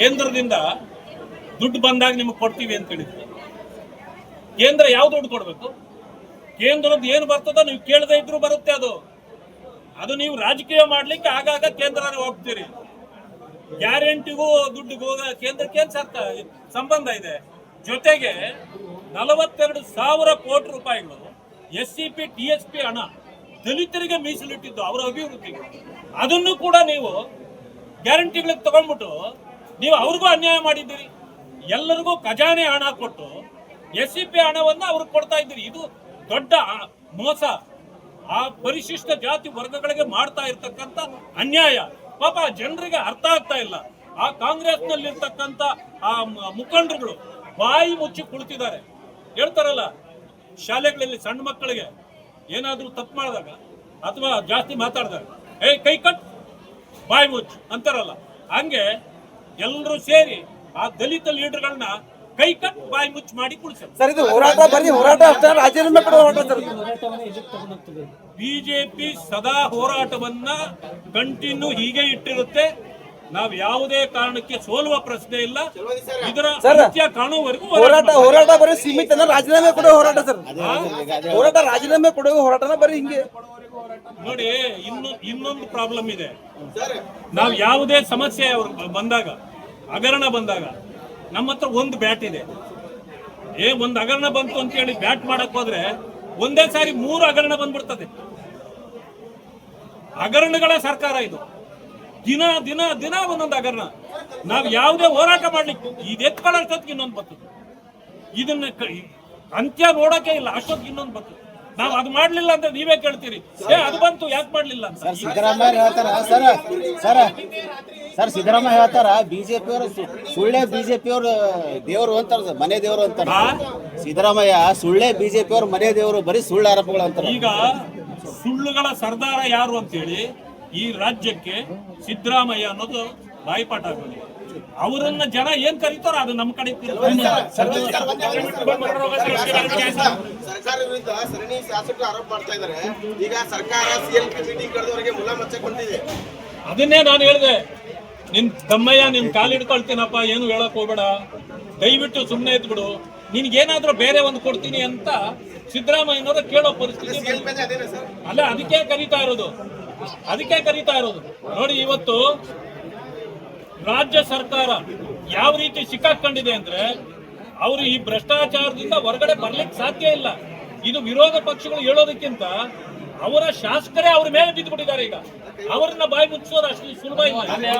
ಕೇಂದ್ರದಿಂದ ದುಡ್ಡು ಬಂದಾಗ ನಿಮಗೆ ಕೊಡ್ತೀವಿ ಅಂತ ಹೇಳಿದ್ರು. ಕೇಂದ್ರ ಯಾವ ದುಡ್ಡು ಕೊಡಬೇಕು? ಕೇಂದ್ರದ್ದು ಏನು ಬರ್ತದೋ ನೀವು ಕೇಳದೆ ಇದ್ರು ಬರುತ್ತೆ ಅದು. ಅದು ನೀವು ರಾಜಕೀಯ ಮಾಡ್ಲಿಕ್ಕೆ ಆಗಾಗ ಕೇಂದ್ರ ಹೋಗ್ತೀರಿ. ಗ್ಯಾರಂಟಿಗೂ ದುಡ್ಡಿಗೂ ಕೇಂದ್ರಕ್ಕೆ ಸಂಬಂಧ ಇದೆ? ಜೊತೆಗೆ ನಲವತ್ತೆರಡು ಸಾವಿರ ಕೋಟಿ ರೂಪಾಯಿಗಳು S C P, T S P ಹಣ ದಲಿತರಿಗೆ ಮೀಸಲಿಟ್ಟಿದ್ದು ಅವರ ಅಭಿವೃದ್ಧಿಗೆ. ಅದನ್ನು ಕೂಡ ನೀವು ಗ್ಯಾರಂಟಿಗಳಿಗೆ ತಗೊಂಡ್ಬಿಟ್ಟು ನೀವು ಅವ್ರಿಗೂ ಅನ್ಯಾಯ ಮಾಡಿದ್ದೀರಿ. ಎಲ್ಲರಿಗೂ ಖಜಾನೆ ಹಣ ಕೊಟ್ಟು ಎಸ್ ಸಿ ಪಿ ಹಣವನ್ನು ಅವ್ರಿಗೆ ಕೊಡ್ತಾ ಇದ್ದೀರಿ. ಇದು ದೊಡ್ಡ ಮೋಸ. ಆ ಪರಿಶಿಷ್ಟ ಜಾತಿ ವರ್ಗಗಳಿಗೆ ಮಾಡ್ತಾ ಇರ್ತಕ್ಕಂಥ ಅನ್ಯಾಯ. ಪಾಪ ಜನರಿಗೆ ಅರ್ಥ ಆಗ್ತಾ ಇಲ್ಲ. ಆ ಕಾಂಗ್ರೆಸ್ ನಲ್ಲಿರ್ತಕ್ಕಂಥ ಆ ಮುಖಂಡರುಗಳು ಬಾಯಿ ಮುಚ್ಚಿ ಕುಳಿತಿದ್ದಾರೆ. ಹೇಳ್ತಾರಲ್ಲ, ಶಾಲೆಗಳಲ್ಲಿ ಸಣ್ಣ ಮಕ್ಕಳಿಗೆ ಏನಾದರೂ ತಪ್ಪು ಮಾಡಿದಾಗ ಅಥವಾ ಜಾಸ್ತಿ ಮಾತಾಡಿದಾಗ ಏ ಕೈ ಕಟ್, ಬಾಯಿ ಮುಚ್ಚು ಅಂತಾರಲ್ಲ. ಹಂಗೆ ಎಲ್ಲರೂ ಸೇರಿ ಆ ದಲಿತ ಲೀಡರ್ಗಳನ್ನ ಕೈ ಕಟ್ ಬಾಯಿ ಮುಚ್ಚಿ ಮಾಡಿ ಕುಳಿಸ್ತಾರೆ ಸರ್ ಇದು ಹೋರಾಟ ಬರೀ ಹೋರಾಟ ಅಷ್ಟೇ ರಾಜೀನಾಮೆ ಕೊಡೋ ಹೋರಾಟ ಸರ್ ಇದು. ಹೋರಾಟವನ್ನು ಎದಕ್ಕೆ ತಗೊಂಡೋಗ್ತದೆ ಬಿಜೆಪಿ ಸದಾ ಹೋರಾಟವನ್ನ ಕಂಟಿನ್ಯೂ ಹೀಗೆ ಇಟ್ಟಿರುತ್ತೆ ನಾವು ಯಾವುದೇ ಕಾರಣಕ್ಕೆ ಸೋಲುವ ಪ್ರಶ್ನೆ ಇಲ್ಲ. ಇದರ ಸತ್ಯ ಕಾಣುವವರೆಗೂ ಹೋರಾಟ ಹೋರಾಟ ಬರೀ ಸೀಮಿತ ರಾಜೀನಾಮೆ ಕೊಡೋ ಹೋರಾಟ ಸರ್. ಹೋರಾಟ ರಾಜೀನಾಮೆ ಕೊಡುವ ಹೋರಾಟನ ಬರೀ ಹಿಂಗೆ. ನೋಡಿ ಇನ್ನು ಇನ್ನೊಂದು ಪ್ರಾಬ್ಲಮ್ ಇದೆ. ನಾವು ಯಾವುದೇ ಸಮಸ್ಯೆ ಅವ್ರು ಬಂದಾಗ ಹಗರಣ ಬಂದಾಗ ನಮ್ಮ ಹತ್ರ ಒಂದು ಬ್ಯಾಟ್ ಇದೆ. ಏ ಒಂದು ಹಗರಣ ಬಂತು ಅಂತ ಹೇಳಿ ಬ್ಯಾಟ್ ಮಾಡಕ್ ಹೋದ್ರೆ ಒಂದೇ ಸಾರಿ ಮೂರು ಹಗರಣ ಬಂದ್ಬಿಡ್ತದೆ. ಹಗರಣಗಳ ಸರ್ಕಾರ ಇದು. ದಿನ ದಿನ ದಿನ ಒಂದೊಂದು ಹಗರಣ. ನಾವು ಯಾವುದೇ ಹೋರಾಟ ಮಾಡ್ಲಿಕ್ಕೆ ಇದು ಎತ್ಕೊಳ್ಳೋಷ್ಟೊತ್ತಿಗೆ ಇನ್ನೊಂದು ಬರ್ತದೆ. ಇದನ್ನ ಅಂತ್ಯ ನೋಡಕ್ಕೆ ಇಲ್ಲ ಅಷ್ಟೊತ್ತಿಗೆ ಇನ್ನೊಂದು ಬರ್ತದೆ. ನಾವು ಅದು ಮಾಡ್ಲಿಲ್ಲ ಅಂತ ನೀವೇ ಕೇಳ್ತೀರಿ. ಏ ಅದು ಬಂತು ಯಾಕೆ ಮಾಡ್ಲಿಲ್ಲ ಅಂತ? ಸರ್ ಸಿದ್ದರಾಮಯ್ಯ ಹೇಳ್ತಾರ? ಸರ್ ಸರ್ ಸರ್ ಸಿದ್ದರಾಮಯ್ಯ ಹೇಳ್ತಾರ? ಬಿಜೆಪಿ ಅವರು ಸುಳ್ಳೆ ಬಿಜೆಪಿ ಅವರು ದೇವರು ಅಂತಾರ ಮನೆ ದೇವರು ಅಂತಾರ? ಸಿದ್ದರಾಮಯ್ಯ ಸುಳ್ಳೆ ಬಿಜೆಪಿ ಅವರು ಮನೆ ದೇವರು ಬರೀ ಸುಳ್ಳು ಆರೋಪಗಳು ಅಂತಾರೆ. ಈಗ ಸುಳ್ಳುಗಳ ಸರ್ದಾರ ಯಾರು ಅಂತೇಳಿ ಈ ರಾಜ್ಯಕ್ಕೆ ಸಿದ್ದರಾಮಯ್ಯ ಅನ್ನೋದು ಬಾಯಿಪಾಠ ಆಗೋದು ಅವರನ್ನ ಜನ ಏನ್ ಕರೀತಾರೋ ಅದು ನಮ್ಮ ಕಡೆ ಸರ್ಕಾರ ವಿರುದ್ಧ ಸರಣಿ ಶಾಸಕರು ಆರೋಪ ಮಾಡ್ತಾ ಇದ್ದಾರೆ. ಈಗ ಸರ್ಕಾರ ಸಿಎಂ ಮೀಟಿಂಗ್ ಕರೆದವರಿಗೆ ಮುಲಾಮಚ್ಚೆ ಕೊಂಡಿದೆ ಅದನ್ನೇ ನಾನು ಹೇಳಿದೆ. ನಿನ್ ತಮ್ಮಯ್ಯ ನಿನ್ ಕಾಲಿಡ್ಕೊಳ್ತೀನಪ್ಪ ಏನು ಹೇಳಕ್ ಹೋಗ್ಬೇಡ. ದಯವಿಟ್ಟು ಸುಮ್ಮನೆ ಇದ್ಬಿಡು. ನಿನ್ಗೇನಾದ್ರೂ ಬೇರೆ ಒಂದು ಕೊಡ್ತೀನಿ ಅಂತ ಸಿದ್ದರಾಮಯ್ಯನವರು ಕೇಳೋ ಪರಿಸ್ಥಿತಿ ಅಲ್ಲ ಅದಕ್ಕೆ ಕರೀತಾ ಇರೋದು. ಅದಕ್ಕೆ ಕರೀತಾ ಇರೋದು. ನೋಡಿ ಇವತ್ತು ರಾಜ್ಯ ಸರ್ಕಾರ ಯಾವ ರೀತಿ ಸಿಕ್ಕಾಕೊಂಡಿದೆ ಅಂದ್ರೆ ಅವರು ಈ ಭ್ರಷ್ಟಾಚಾರದಿಂದ ಹೊರಗಡೆ ಬರ್ಲಿಕ್ಕೆ ಸಾಧ್ಯ ಇಲ್ಲ. ಇದು ವಿರೋಧ ಪಕ್ಷಗಳು ಹೇಳೋದಕ್ಕಿಂತ ಅವರ ಶಾಸಕರೇ ಅವ್ರ ಮೇಲೆ ಬಿದ್ದುಬಿಟ್ಟಿದ್ದಾರೆ ಈಗ. ಅವರನ್ನ ಬಾಯಿ ಮುಚ್ಚೋದು ಅಷ್ಟು ಸುಲಭ ಇಲ್ಲ.